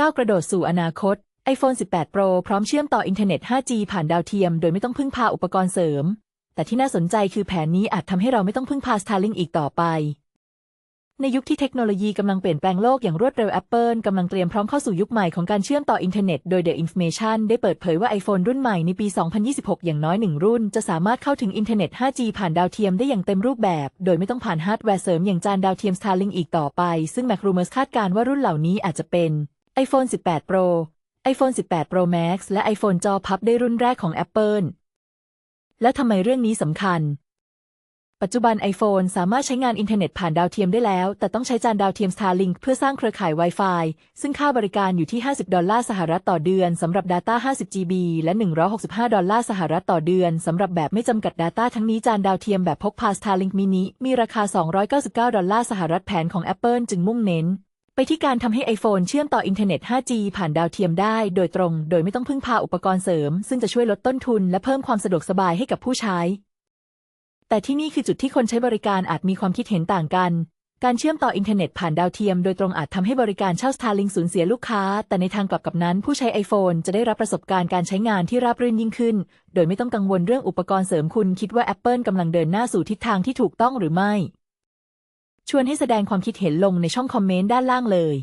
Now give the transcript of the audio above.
ก้าวกระโดดสู่อนาคต iPhone 18 Pro พร้อมเชื่อมต่ออินเทอร์เน็ต 5G ผ่านดาวเทียม โดยไม่ต้องพึ่งพาอุปกรณ์เสริม แต่ที่น่าสนใจคือแผนนี้อาจทำให้เราไม่ต้องพึ่งพา Starlink อีกต่อไป ในยุคที่เทคโนโลยีกำลังเปลี่ยนแปลงโลกอย่างรวดเร็ว Apple กำลังเตรียมพร้อมเข้าสู่ยุคใหม่ของการเชื่อมต่ออินเทอร์เน็ตโดย The Information ได้เปิดเผยว่า iPhone รุ่นใหม่ในปี 2026 อย่างน้อยหนึ่งรุ่น จะสามารถเข้าถึงอินเทอร์เน็ต 5G ผ่านดาวเทียมได้อย่างเต็มรูปแบบ โดยไม่ต้องผ่านฮาร์ดแวร์เสริมอย่างจานดาวเทียม Starlink อีกต่อไป ซึ่ง Mac Rumors คาดการณ์ว่ารุ่นเหล่านี้อาจจะเป็น iPhone 18 Pro iPhone 18 Pro Max และ iPhone จอพับได้รุ่นแรกของ Apple แล้วทำไมเรื่องนี้สำคัญ ปัจจุบัน iPhone สามารถใช้งานอินเทอร์เน็ตผ่านดาวเทียมได้แล้ว แต่ต้องใช้จานดาวเทียม Starlink เพื่อสร้างเครือข่าย Wi-Fi ซึ่งค่าบริการอยู่ที่ 50 ดอลลาร์สหรัฐต่อเดือนสำหรับ Data 50 GB และ 165 ดอลลาร์สหรัฐต่อเดือนสำหรับแบบไม่จำกัด Data ทั้งนี้จานดาวเทียมแบบพกพา Starlink mini มีราคา 299 ดอลลาร์สหรัฐแผนของ Apple จึงมุ่งเน้น ไปที่การทำให้ iPhone เชื่อมต่ออินเทอร์เน็ต 5G ผ่านดาวเทียมได้โดยตรง โดยไม่ต้องพึ่งพาอุปกรณ์เสริม ซึ่งจะช่วยลดต้นทุนและเพิ่มความสะดวกสบายให้กับผู้ใช้ แต่ที่นี่คือจุดที่คนใช้บริการอาจมีความคิดเห็นต่างกัน การเชื่อมต่ออินเทอร์เน็ตผ่านดาวเทียม โดยตรงอาจทำให้บริการเช่า Starlink สูญเสียลูกค้า แต่ในทางกลับกับนั้น ผู้ใช้ iPhone จะได้รับประสบการณ์การใช้งานที่ราบรื่นยิ่งขึ้น โดยไม่ต้องกังวลเรื่องอุปกรณ์เสริมคุณคิดว่า Apple กำลังเดินหน้าสู่ทิศทางที่ถูกต้องหรือไม่ ชวนให้แสดงความคิดเห็นลงในช่องคอมเมนต์ด้านล่างเลย